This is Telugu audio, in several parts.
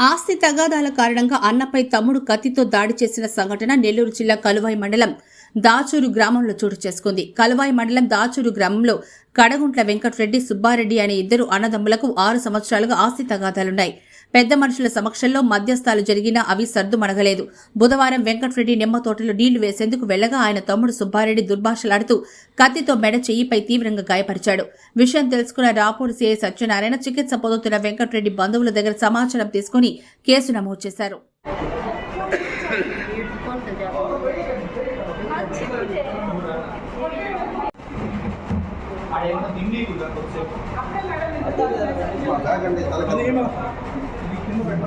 ఆస్తి తగాదాల కారణంగా అన్నపై తమ్ముడు కత్తితో దాడి చేసిన సంఘటన నెల్లూరు జిల్లా కలువాయి మండలం దాచూరు గ్రామంలో చోటు చేసుకుంది. కలువాయి మండలం దాచూరు గ్రామంలో కడగుంట్ల వెంకటరెడ్డి సుబ్బారెడ్డి అనే ఇద్దరు అన్నదమ్ములకు ఆరు సంవత్సరాలుగా ఆస్తి తగాదాలున్నాయి. పెద్ద మనుషుల సమక్షంలో మధ్యస్థాలు జరిగినా అవి సర్దుమణగలేదు. బుధవారం వెంకటరెడ్డి నిమ్మ తోటలో నీళ్ళు వేసేందుకు వెళ్ళగా ఆయన తమ్ముడు సుబ్బారెడ్డి దుర్భాషలాడుతూ కత్తితో మెడ చెయ్యిపై తీవ్రంగా గాయపరిచాడు. విషయం తెలుసుకున్న రాపూడి సీఐ సత్యనారాయణ చికిత్స పొందుతున్న వెంకటరెడ్డి బంధువుల దగ్గర సమాచారం తీసుకుని కేసు నమోదు చేశారు.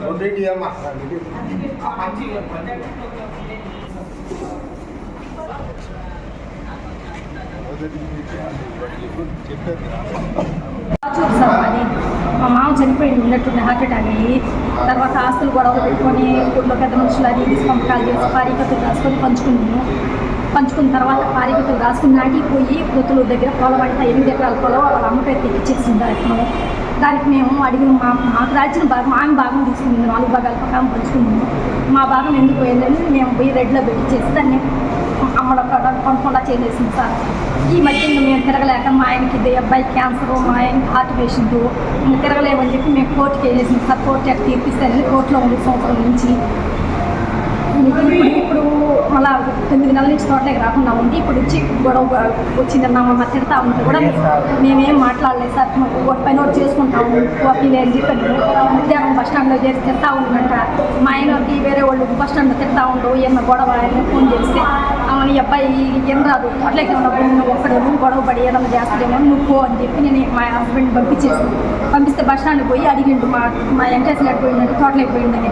రెండింటి అమ్మా చూడు సార్ అది మా మామ చనిపోయింది ఉన్నట్టుండి హార్ట్ అటాక్ అయ్యి. తర్వాత ఆస్తులు గొడవలు పెట్టుకొని ఊళ్ళో పెద్ద మనుషులు అది ఇది పంపకాలు చేసి పారికతులు రాసుకొని పంచుకున్నాము. పంచుకున్న తర్వాత పారికతులు రాసుకుని నాటిపోయి పొత్తుల దగ్గర పొలం అంటే ఎనిమిది ఎకరాల పొలం వాళ్ళ అమ్మ పేరు తెచ్చిచ్చేసింది దానికి దానికి మేము అడిగిన మా మాకు రాల్చిన భాగం ఆమె భాగం తీసుకుంది నాలుగు భాగాల ప్రకారం పంచుకున్నాము. మా భాగం ఎందుకు పోయిందని మేము పోయి రెడ్లో పెట్టించేసి దాన్ని అమ్మడం కొనకుండా చేసేసింది సార్. ఈ మధ్య మేము తిరగలేక మా ఆయనకి ఇది అబ్బాయి క్యాన్సర్ మా ఆయనకి హార్ట్ పేషెంట్ మేము తిరగలేమని చెప్పి మేము కోర్టుకి వేసేసింది సార్. కోర్టు ఎక్కడ తీర్పిస్తారని కోర్టులో ఉంది సంవత్సరం నుంచి. ఇప్పుడు ఇప్పుడు మళ్ళా తొమ్మిది నెలల నుంచి తోటలోకి రాకుండా ఉంది. ఇప్పుడు వచ్చి గొడవ వచ్చిందన్న మా తిడతా ఉంటే కూడా మేమేం మాట్లాడలేదు సార్. ఒక పైన ఒకటి చేసుకుంటాము. వకీలే అని చెప్పాను. మధ్యాహ్నం బస్ స్టాండ్లో చేసి తిడతా ఉందంట మా ఆయనకి వేరే వాళ్ళు బస్ స్టాండ్లో తిడతా ఉండవు ఏమన్నా గొడవ ఆయన ఫోన్ చేస్తే ఈ అబ్బాయి ఏం రాదు అట్లయితే ఉన్నప్పుడు నువ్వు ఒక్కడే నువ్వు గొడవ పడి ఏదైనా చేస్తాడేమో నువ్వు పో అని చెప్పి నేను మా హస్బెండ్ పంపించేసి పంపిస్తే బస్ స్టాండ్కి పోయి అడిగిండు మా మా ఎంట్రెస్ ఎట్టిపోయిందంటే తోటలోకి పోయిందని.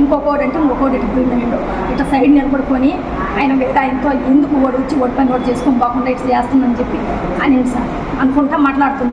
ఇంకొకటి అంటే ఇంకొకటి ఎటు పోయిందండి ఇట్లా సైడ్ నిలబడుకొని ఆయన వేరే ఆయనతో ఎందుకు ఓడి వచ్చి ఓడి పని ఓడి చేసుకొని బాగుండా ఇట్లా చేస్తుందని చెప్పి అని సార్ అనుకుంటా మాట్లాడుతుంది